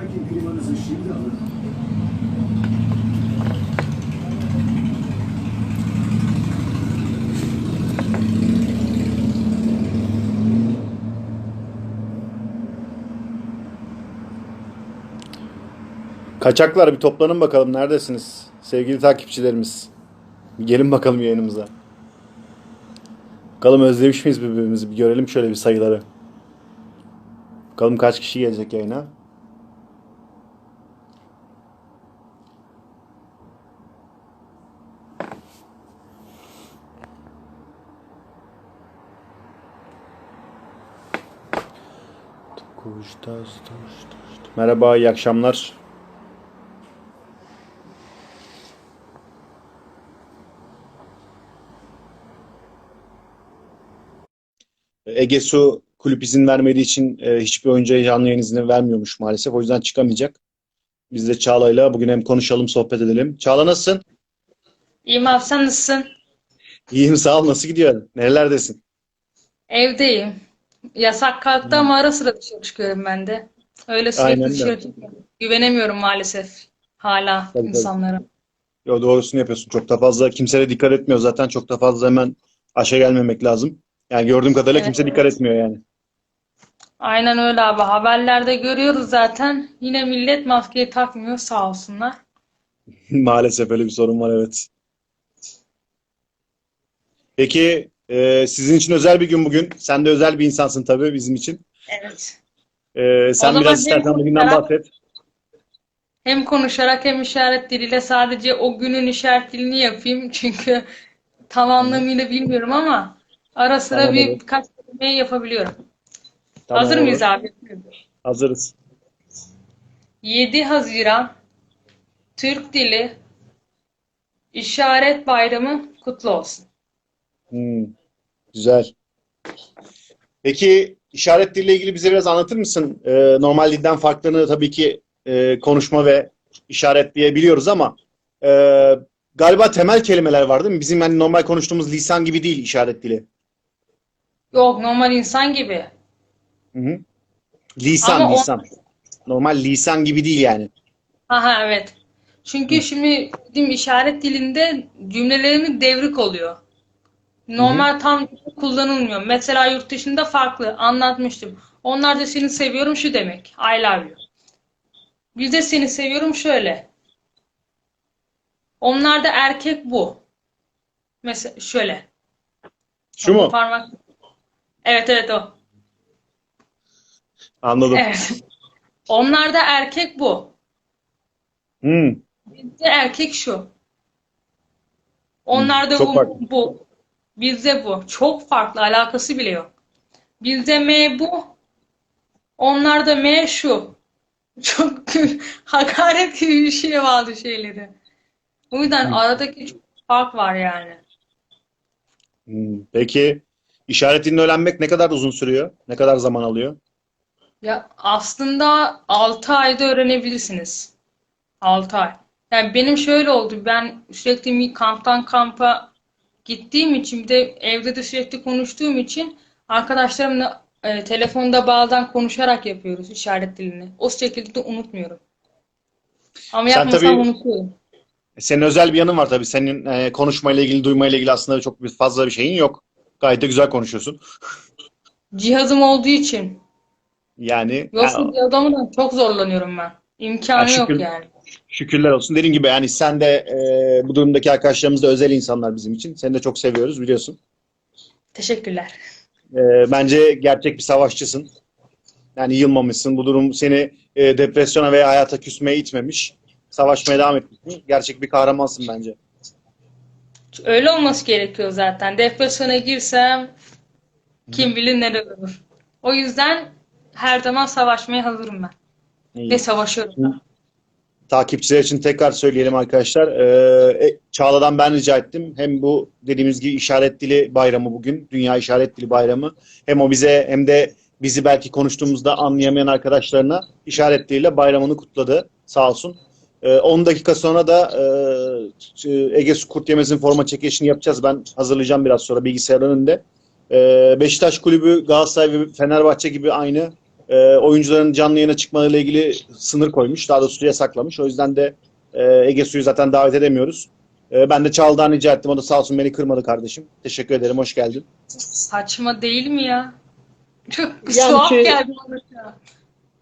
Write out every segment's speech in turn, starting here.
Belki klimanızı şimdi alın. Kaçaklar bir toplanın bakalım neredesiniz? Sevgili takipçilerimiz. Gelin bakalım yayınımıza. Bakalım özlemiş miyiz birbirimizi? Bir görelim şöyle bir sayıları. Bakalım kaç kişi gelecek yayına. Merhaba, iyi akşamlar. Ege Su kulüp izin vermediği için e, hiçbir oyuncuya canlı yayın izni vermiyormuş maalesef. O yüzden çıkamayacak. Biz de Çağla'yla bugün hem konuşalım, sohbet edelim. Çağla nasılsın? İyiyim abi sen nasılsın? İyiyim sağ ol. Nasıl gidiyor? Nerelerdesin? Evdeyim. Yasak kalktı ama ara sıra dışarı çıkıyorum ben de. Öyle sürekli Aynen dışarı çıkıyorum. Güvenemiyorum maalesef hala Tabii, tabii. insanlara. Yo, doğrusunu yapıyorsun. Çok da fazla kimse de dikkat etmiyor zaten. Çok da fazla hemen aşağı gelmemek lazım. Yani gördüğüm kadarıyla Evet, kimse dikkat etmiyor yani. Aynen öyle abi. Haberlerde görüyoruz zaten. Yine millet maskeyi takmıyor sağ olsunlar. Maalesef öyle bir sorun var evet. Peki e, sizin için özel bir gün bugün. Sen de özel bir insansın tabii bizim için. Evet. E, sen O biraz istersen bugünden bahset. Hem konuşarak hem işaret diliyle sadece o günün işaret dilini yapayım. Çünkü tam anlamıyla bilmiyorum ama ara sıra Tamam, bir birkaç kelime yapabiliyorum. Tamam, Hazır mıyız abi? Hazırız. 7 Haziran Türk Dili İşaret Bayramı kutlu olsun. Hmm, güzel. Peki işaret diliyle ilgili bize biraz anlatır mısın? E, normal dilden farklarını tabii ki e, konuşma ve işaret diye biliyoruz ama e, galiba temel kelimeler var değil mi? Bizim hani normal konuştuğumuz lisan gibi değil işaret dili. Yok normal insan gibi. Hı hı. Lisan, Ama o- lisan. Normal lisan gibi değil yani. Aha evet. Çünkü şimdi bizim işaret dilinde cümlelerimiz devrik oluyor. Normal tam kullanılmıyor. Mesela yurt dışında farklı. Anlatmıştım. Onlar da seni seviyorum şu demek. I love you. Bizde seni seviyorum şöyle. Onlar da erkek bu. Mesela şöyle. Şu mu? Parmak. Evet evet o. Anladım. Evet. Onlar da erkek bu. Hmm, Bizde erkek şu. Onlar da bu, bu. Bizde bu. Çok farklı. Alakası bile yok. Bizde M bu. Onlar da M şu. Çok hakaret gibi bir şeye bağlı şeyleri. O yüzden aradaki çok fark var yani. hmm. Peki işaret dilini öğrenmek ne kadar uzun sürüyor? Ne kadar zaman alıyor? Ya aslında 6 ayda öğrenebilirsiniz. 6 ay. Yani benim şöyle oldu. Ben sürekli kamptan kampa gittiğim için bir de evde de sürekli konuştuğum için arkadaşlarımla e, telefonda bazen konuşarak yapıyoruz işaret dilini. O şekilde de unutmuyorum. Ama Sen yapmasam tabii- unutuyorum. Senin özel bir yanın var tabii. Senin e, konuşmayla ilgili, duymayla ilgili aslında çok fazla bir şeyin yok. Gayet de güzel konuşuyorsun. Cihazım olduğu için. Yani Yoksa ya, cihazımla çok zorlanıyorum ben. İmkanı Ya yok şükür- yani. Şükürler olsun. Dediğim gibi yani sen de e, bu durumdaki arkadaşlarımız da özel insanlar bizim için. Seni de çok seviyoruz biliyorsun. Teşekkürler. E, bence gerçek bir savaşçısın. Yani yılmamışsın. Bu durum seni e, depresyona veya hayata küsmeye itmemiş. Savaşmaya devam etmişsin. Gerçek bir kahramansın bence. Öyle olması gerekiyor zaten. Depresyona girsem kim bilir neler olur. O yüzden her zaman savaşmaya hazırım ben. İyi. Ve savaşıyorum ben. Takipçiler için tekrar söyleyelim arkadaşlar. Ee, e, Çağla'dan ben rica ettim. Hem bu dediğimiz gibi işaret dili bayramı bugün. Dünya İşaret Dili Bayramı. Hem o bize hem de bizi belki konuştuğumuzda anlayamayan arkadaşlarına işaret diliyle bayramını kutladı. Sağ olsun. Ee, 10 dakika sonra da e, Ege Su Kurt Yemez'in forma çekilişini yapacağız. Ben hazırlayacağım biraz sonra bilgisayarın önünde. Ee, Beşiktaş Kulübü, Galatasaray ve Fenerbahçe gibi aynı e, oyuncuların canlı yayına çıkmalarıyla ilgili sınır koymuş. Daha doğrusu yasaklamış. O yüzden de e, Ege Su'yu zaten davet edemiyoruz. E, ben de Çağla'dan rica ettim. O da sağ olsun beni kırmadı kardeşim. Teşekkür ederim. Hoş geldin. Saçma değil mi ya? Çok Yani tuhaf şey- geldi bana.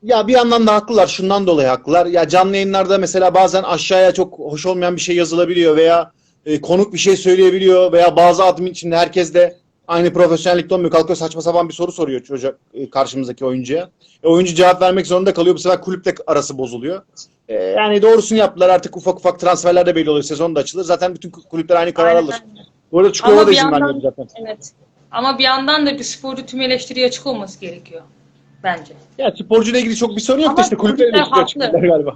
Ya bir yandan da haklılar. Şundan dolayı haklılar. Ya canlı yayınlarda mesela bazen aşağıya çok hoş olmayan bir şey yazılabiliyor veya e, konuk bir şey söyleyebiliyor veya bazı admin içinde herkes de aynı profesyonellikte olmuyor. Kalkıyor saçma sapan bir soru soruyor çocuk e, karşımızdaki oyuncuya. E, oyuncu cevap vermek zorunda kalıyor. Bu sefer kulüple arası bozuluyor. E, yani doğrusunu yaptılar. Artık ufak ufak transferler de belli oluyor. Sezon da açılır. Zaten bütün kulüpler aynı karar Aynen, alır. Bu arada Çukurova da izin vermedi zaten. Evet. Ama bir yandan da bir sporcu tüm eleştiriye açık olması gerekiyor. Bence. Ya sporcuyla ilgili çok bir sorun yok da işte kulüpler haklı. çıktılar galiba.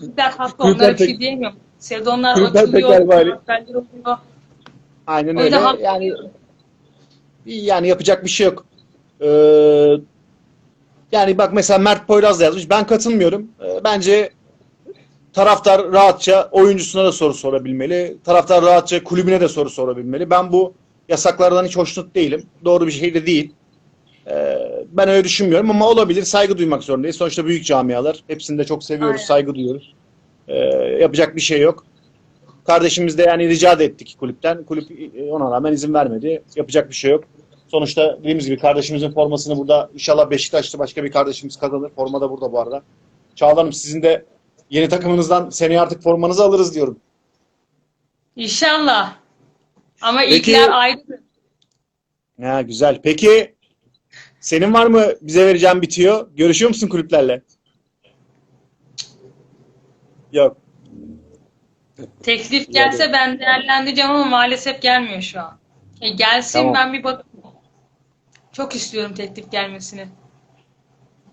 Kulüpler haklı. Onlara bir şey diyemiyorum. Sezonlar Kulüpler açılıyor. öyle. transferler oluyor. Aynen öyle. haklı Yani. Yani yapacak bir şey yok. Ee, yani bak mesela Mert Poyraz da yazmış. Ben katılmıyorum. Ee, bence taraftar rahatça oyuncusuna da soru sorabilmeli. Taraftar rahatça kulübüne de soru sorabilmeli. Ben bu yasaklardan hiç hoşnut değilim. Doğru bir şey de değil. Ee, ben öyle düşünmüyorum ama olabilir. Saygı duymak zorundayız. Sonuçta büyük camialar. Hepsini de çok seviyoruz. Aynen. Saygı duyuyoruz. Ee, yapacak bir şey yok. Kardeşimiz de yani rica ettik kulüpten. Kulüp e, ona rağmen izin vermedi. Yapacak bir şey yok. Sonuçta dediğimiz gibi kardeşimizin formasını burada inşallah Beşiktaş'ta başka bir kardeşimiz kazanır. Forma da burada bu arada. Çağla Hanım sizin de yeni takımınızdan seneye artık formanızı alırız diyorum. İnşallah. Ama Peki- ilkler ayrı. Ha, güzel. Peki senin var mı bize vereceğin bitiyor? Görüşüyor musun kulüplerle? Yok. Teklif gelse ben değerlendireceğim ama maalesef gelmiyor şu an. E gelsin Tamam. ben bir bakayım. Çok istiyorum teklif gelmesini.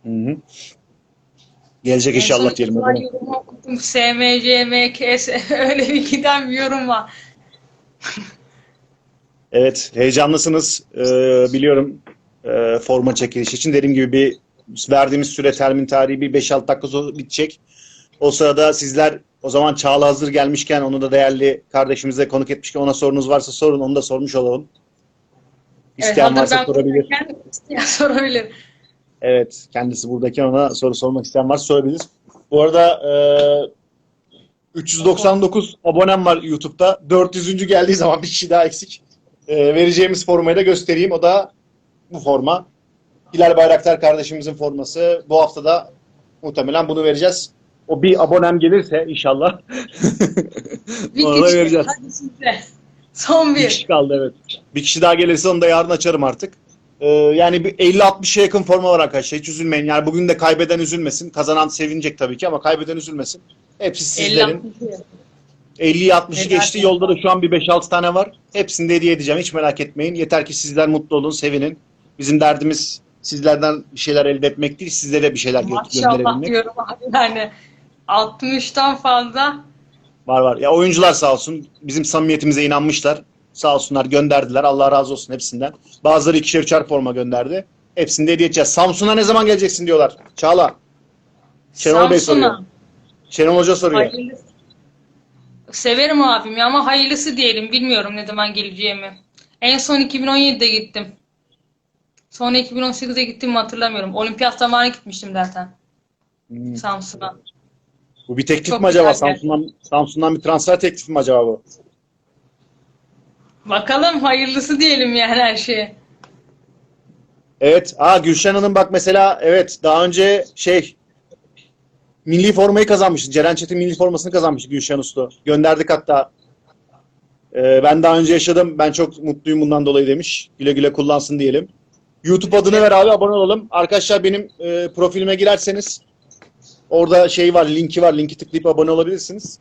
Hı hı. Gelecek En inşallah diyelim. zaman. yorumu okudum. SMC, MKS öyle bir giden bir yorum var. Evet, heyecanlısınız. Ee, biliyorum e, forma çekilişi için. Dediğim gibi bir verdiğimiz süre termin tarihi bir 5-6 dakika sonra bitecek. O sırada sizler o zaman Çağla hazır gelmişken onu da değerli kardeşimize konuk etmişken ona sorunuz varsa sorun. Onu da sormuş olalım. İsteyen hazır varsa sorabilir. isteyen sorabilir. Evet, kendisi buradayken ona soru sormak isteyen varsa sorabilir. Bu arada e, 399 abonem var YouTube'da. 400. geldiği zaman bir kişi daha eksik. E, vereceğimiz formayı da göstereyim. O da bu forma. Hilal Bayraktar kardeşimizin forması. Bu hafta da muhtemelen bunu vereceğiz. O bir abonem gelirse inşallah Bir ona da kişi, vereceğiz. hadi size. Son Bir bir. kişi kaldı evet. Bir kişi daha gelirse onu da yarın açarım artık. Ee, yani bir 50-60'a yakın forma var arkadaşlar. Hiç üzülmeyin. Yani bugün de kaybeden üzülmesin. Kazanan sevinecek tabii ki ama kaybeden üzülmesin. Hepsi sizlerin. 50 50'yi 60'ı Helal geçti. Yolda da şu an bir 5-6 tane var. Hepsini de hediye edeceğim. Hiç merak etmeyin. Yeter ki sizler mutlu olun, sevinin. Bizim derdimiz sizlerden bir şeyler elde etmek değil, sizlere bir şeyler gö- Maşallah gönderebilmek. diyorum abi yani 60'tan fazla Var var. Ya oyuncular sağ olsun. Bizim samimiyetimize inanmışlar. Sağ olsunlar gönderdiler. Allah razı olsun hepsinden. Bazıları ikişer üçer forma gönderdi. Hepsini de hediye edeceğiz. Samsun'a ne zaman geleceksin diyorlar. Çağla. Şenol Bey soruyor. Samsun'a. Şenol Hoca soruyor. Hayırlısı. Severim abim ya ama hayırlısı diyelim. Bilmiyorum ne zaman geleceğimi. En son 2017'de gittim. Sonra 2018'de gittim mi hatırlamıyorum. Olimpiyat zamanı gitmiştim zaten Hmm. Samsun'a. Bu bir teklif Çok mi acaba? güzel Samsun'dan, Samsun'dan bir transfer teklifi mi acaba bu? Bakalım hayırlısı diyelim yani her şeye. Evet. Aa Gülşen Hanım bak mesela evet daha önce şey milli formayı kazanmıştı. Ceren Çetin milli formasını kazanmıştı Gülşen Uslu. Gönderdik hatta. Ee, ben daha önce yaşadım. Ben çok mutluyum bundan dolayı demiş. Güle güle kullansın diyelim. YouTube adını ver abi abone olalım. Arkadaşlar benim e, profilime girerseniz orada şey var linki var. Linki tıklayıp abone olabilirsiniz.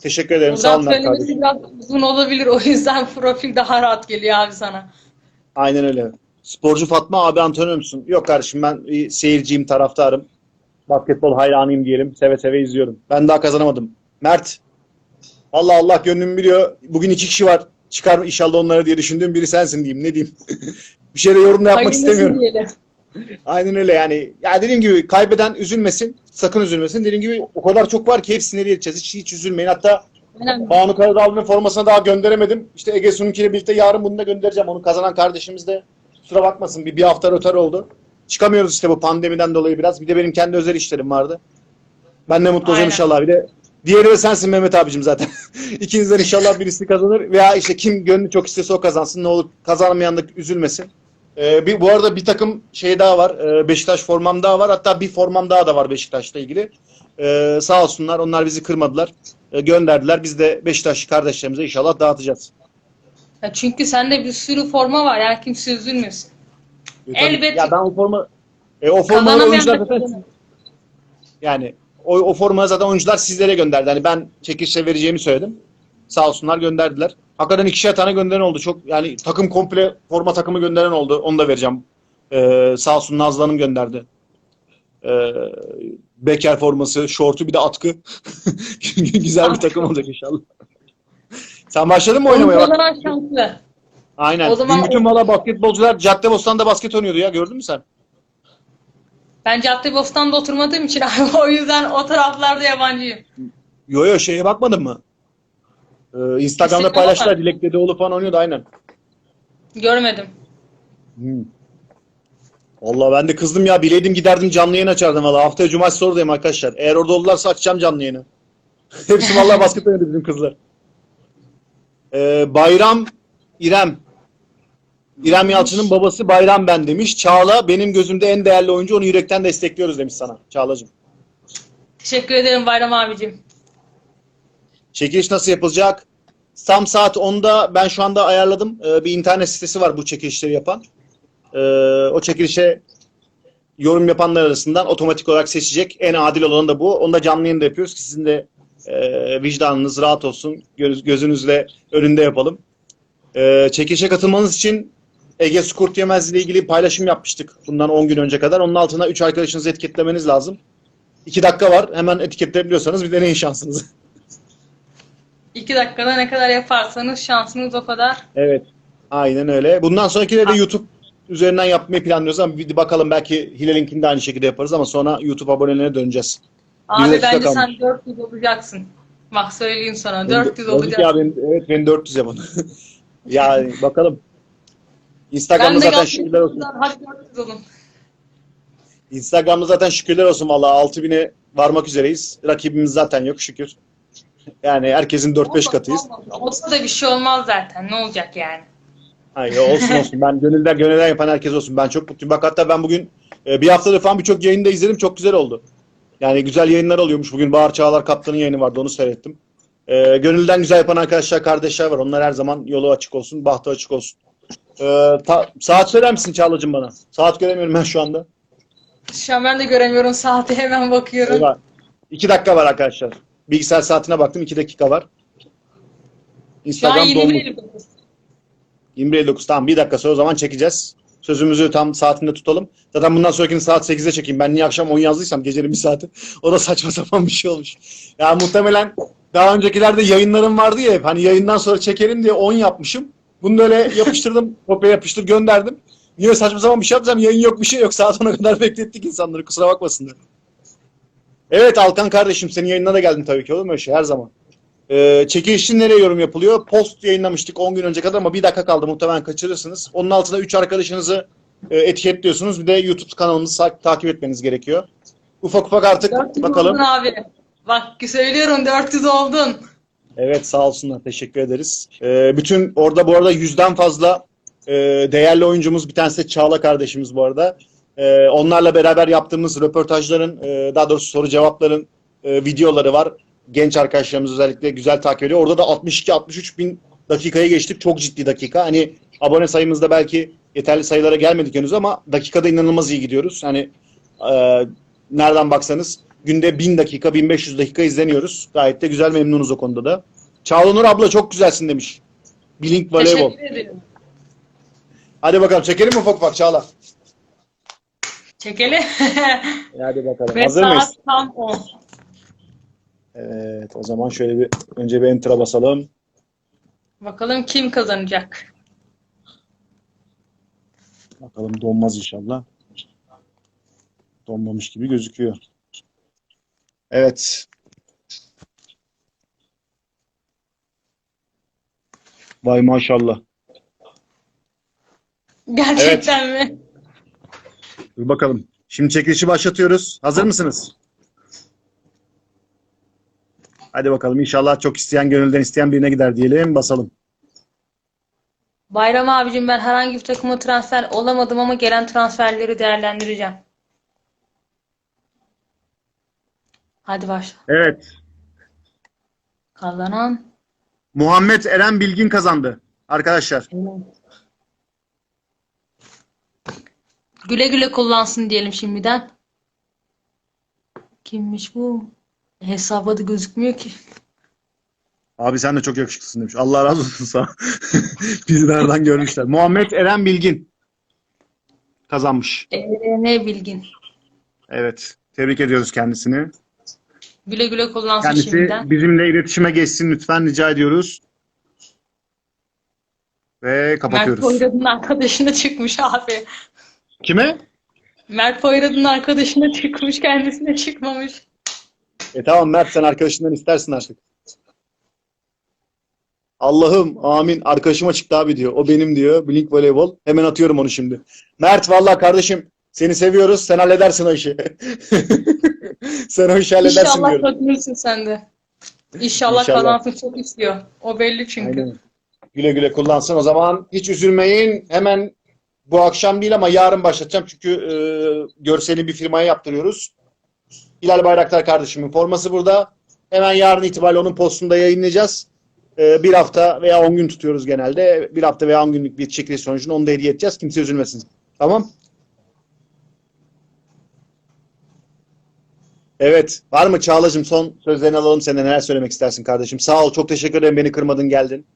Teşekkür ederim. Sağ Buradan olun söylemesi kardeşim. biraz uzun olabilir. O yüzden profil daha rahat geliyor abi sana. Aynen öyle. Sporcu Fatma abi antrenör müsün? Yok kardeşim ben seyirciyim, taraftarım. Basketbol hayranıyım diyelim. Seve seve izliyorum. Ben daha kazanamadım. Mert. Allah Allah gönlüm biliyor. Bugün iki kişi var. Çıkar inşallah onlara diye düşündüğüm biri sensin diyeyim. Ne diyeyim? bir şeyde yorum da yapmak Hayırlısı istemiyorum. diyelim. Aynen öyle yani. Ya dediğim gibi kaybeden üzülmesin. Sakın üzülmesin. Dediğim gibi o kadar çok var ki hepsini hediye edeceğiz. Hiç, hiç üzülmeyin. Hatta Önemli. Banu Karadağlı'nın formasını daha gönderemedim. İşte Ege Sununki'yle birlikte yarın bunu da göndereceğim. Onu kazanan kardeşimiz de kusura bakmasın bir, bir hafta rötar oldu. çıkamıyoruz işte bu pandemiden dolayı biraz. Bir de benim kendi özel işlerim vardı. Ben de mutlu olacağım Aynen. inşallah. Bir de diğeri de sensin Mehmet abicim zaten. İkinizden inşallah birisi kazanır veya işte kim gönlü çok istese o kazansın. Ne olur kazanmayan da üzülmesin. Ee, bir, bu arada bir takım şey daha var. Ee, Beşiktaş formam daha var. Hatta bir formam daha da var Beşiktaş'la ilgili. Ee, sağ olsunlar. Onlar bizi kırmadılar. Ee, gönderdiler. Biz de Beşiktaşlı kardeşlerimize inşallah dağıtacağız. Ya çünkü sende bir sürü forma var. Yani kimse üzülmesin. E, tabii- Elbette. Ya ben o forma e, o formaları oyuncular zaten yani o, o formayı zaten oyuncular sizlere gönderdi. Hani ben çekilişe vereceğimi söyledim. Sağ olsunlar gönderdiler. Hakikaten ikişer tane gönderen oldu. Çok yani takım komple forma takımı gönderen oldu. Onu da vereceğim. Ee, sağ olsun Nazlı Hanım gönderdi. Ee, Beker forması, şortu bir de atkı. Güzel bir takım olacak inşallah. Sen başladın mı oynamaya? Bak, kazanan şanslı. aynen. o zaman Dün bütün o- valla basketbolcular Caddebostan'da basket oynuyordu ya. Gördün mü sen? Ben Caddebostan'da oturmadığım için o yüzden o taraflarda yabancıyım. Yo yo şeye bakmadın mı? Ee, Instagram'da Instagram'a paylaştılar. Dilek Dedeoğlu falan oynuyordu aynen. Görmedim. Hmm. Vallahi ben de kızdım ya. Bileydim giderdim canlı yayın açardım valla. Haftaya cumartesi oradayım arkadaşlar. Eğer orada olurlarsa açacağım canlı yayını. Hepsi vallahi basket oynadı bizim kızlar. Ee, Bayram İrem. İrem Yalçın'ın babası Bayram ben demiş. Çağla benim gözümde en değerli oyuncu. Onu yürekten destekliyoruz demiş sana. Çağlacığım. Teşekkür ederim Bayram abicim. Çekiliş nasıl yapılacak? Tam saat 10'da ben şu anda ayarladım. Ee, bir internet sitesi var bu çekilişleri yapan. Ee, o çekilişe yorum yapanlar arasından otomatik olarak seçecek. En adil olanı da bu. Onu da canlı yayında yapıyoruz ki sizin de e, vicdanınız rahat olsun. Göz, gözünüzle önünde yapalım. Ee, çekilişe katılmanız için Ege su kurt yemez ile ilgili paylaşım yapmıştık bundan 10 gün önce kadar. Onun altına 3 arkadaşınızı etiketlemeniz lazım. 2 dakika var. Hemen etiketleyebiliyorsanız bir deneyin şansınızı. İki dakikada ne kadar yaparsanız şansınız o kadar. Evet. Aynen öyle. Bundan sonrakileri de YouTube üzerinden yapmayı planlıyoruz ama bir bakalım belki Hilal'inkini de aynı şekilde yaparız ama sonra YouTube abonelerine döneceğiz. Abi dakika bence sen 400 olacaksın. Bak söyleyeyim sana Ben- 400 Yazık olacaksın. Ya ben, evet beni 400 yapın. yani bakalım. Instagram'da Ben de zaten şükürler olsun. Hadi 400 olun. Instagram'da zaten şükürler olsun valla 6000'e varmak üzereyiz. Rakibimiz zaten yok şükür. Yani herkesin 4-5 katıyız. Olsa da bir şey olmaz zaten. Ne olacak yani? Hayır olsun olsun. Ben gönülden gönülden yapan herkes olsun. Ben çok mutluyum. Bak hatta ben bugün e, bir haftadır falan birçok yayında izledim. Çok güzel oldu. Yani güzel yayınlar oluyormuş. Bugün Bahar Çağlar Kaptan'ın yayını vardı. Onu seyrettim. E, gönülden güzel yapan arkadaşlar, kardeşler var. Onlar her zaman yolu açık olsun. Bahtı açık olsun. E, ta- saat söyler misin Çağla'cığım bana? Saat göremiyorum ben şu anda. Şu an ben de göremiyorum saate hemen bakıyorum. Eyvah. İki dakika var arkadaşlar. Bilgisayar saatine baktım. iki dakika var. Şu an Instagram dolmuş. 20 29 tamam bir dakika sonra o zaman çekeceğiz. Sözümüzü tam saatinde tutalım. Zaten bundan sonrakini saat 8'de çekeyim. Ben niye akşam 10 yazdıysam gecenin bir saati. O da saçma sapan bir şey olmuş. Ya muhtemelen daha öncekilerde yayınlarım vardı ya hep. Hani yayından sonra çekelim diye 10 yapmışım. Bunu da öyle yapıştırdım. Kopya yapıştır gönderdim. Niye saçma sapan bir şey yapacağım? Yayın yok bir şey yok. Saat 10'a kadar beklettik insanları. Kusura bakmasınlar. Evet Alkan kardeşim senin yayınına da geldim tabii ki olur mu öyle şey her zaman. Ee, çekiliş için nereye yorum yapılıyor? Post yayınlamıştık 10 gün önce kadar ama bir dakika kaldı muhtemelen kaçırırsınız. Onun altına 3 arkadaşınızı e, etiketliyorsunuz. Bir de YouTube kanalımızı takip etmeniz gerekiyor. Ufak ufak artık 400 bakalım. oldun abi. Bak söylüyorum 400 oldun. Evet sağ olsunlar teşekkür ederiz. Ee, bütün orada bu arada yüzden fazla e, değerli oyuncumuz bir tanesi de Çağla kardeşimiz bu arada. Ee, onlarla beraber yaptığımız röportajların e, daha doğrusu soru cevapların e, videoları var. Genç arkadaşlarımız özellikle güzel takip ediyor. Orada da 62-63 bin dakikaya geçtik. Çok ciddi dakika. Hani abone sayımızda belki yeterli sayılara gelmedik henüz ama dakikada inanılmaz iyi gidiyoruz. Hani e, nereden baksanız günde 1000 dakika, 1500 dakika izleniyoruz. Gayet de güzel memnunuz o konuda da. Çağlanur abla çok güzelsin demiş. Blink voleybol. Teşekkür ederim. Hadi bakalım çekelim mi ufak ufak Çağla? Çekeli. Hadi bakalım. Ve Hazır mıyız? saat tam 10. Evet o zaman şöyle bir önce bir enter'a basalım. Bakalım kim kazanacak? Bakalım donmaz inşallah. Donmamış gibi gözüküyor. Evet. Vay maşallah. Gerçekten mi? Dur bakalım. Şimdi çekilişi başlatıyoruz. Hazır mısınız? Hadi bakalım. İnşallah çok isteyen, gönülden isteyen birine gider diyelim. Basalım. Bayram abicim ben herhangi bir takıma transfer olamadım ama gelen transferleri değerlendireceğim. Hadi başla. Evet. Kazanan. Muhammed Eren Bilgin kazandı. Arkadaşlar. Güle güle kullansın diyelim şimdiden. Kimmiş bu? Hesaba da gözükmüyor ki. Abi sen de çok yakışıklısın demiş. Allah razı olsun sana. Bizi nereden görmüşler. Muhammed Eren Bilgin kazanmış. ne bilgin. Evet. Tebrik ediyoruz kendisini. Güle güle kullansın Kendisi şimdiden. bizimle iletişime geçsin lütfen rica ediyoruz. Ve Mert kapatıyoruz. Poyraz'ın arkadaşına çıkmış abi. Kime? Mert Poyraz'ın arkadaşına çıkmış kendisine çıkmamış. E tamam Mert sen arkadaşından istersin artık. Allah'ım amin. Arkadaşıma çıktı abi diyor. O benim diyor. Blink voleybol. Hemen atıyorum onu şimdi. Mert vallahi kardeşim seni seviyoruz. Sen halledersin o işi. sen o işi halledersin İnşallah diyorum. kazanırsın sen de. İnşallah, İnşallah. kazansın çok istiyor. O belli çünkü. Aynen. Güle güle kullansın. O zaman hiç üzülmeyin. Hemen bu akşam değil ama yarın başlatacağım. Çünkü e, görseli bir firmaya yaptırıyoruz. Hilal Bayraktar kardeşimin forması burada. Hemen yarın itibariyle onun postunda yayınlayacağız. E, bir hafta veya 10 gün tutuyoruz genelde. Bir hafta veya 10 günlük bir çekiliş sonucunu onu da hediye edeceğiz. Kimse üzülmesin. Tamam? Evet. Var mı Çağla'cığım son sözlerini alalım senden. Neler söylemek istersin kardeşim? Sağ ol. Çok teşekkür ederim. Beni kırmadın geldin.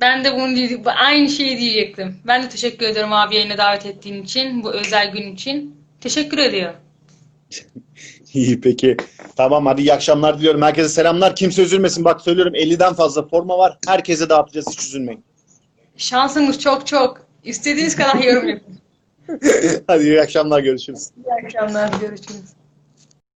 Ben de bunu diye- aynı şeyi diyecektim. Ben de teşekkür ederim abi yayına davet ettiğin için, bu özel gün için. Teşekkür ediyorum. İyi peki. Tamam hadi iyi akşamlar diliyorum. Herkese selamlar. Kimse üzülmesin. Bak söylüyorum 50'den fazla forma var. Herkese dağıtacağız. Hiç üzülmeyin. Şansınız çok çok. İstediğiniz kadar yorum yapın. hadi iyi akşamlar. Görüşürüz. İyi akşamlar, görüşürüz.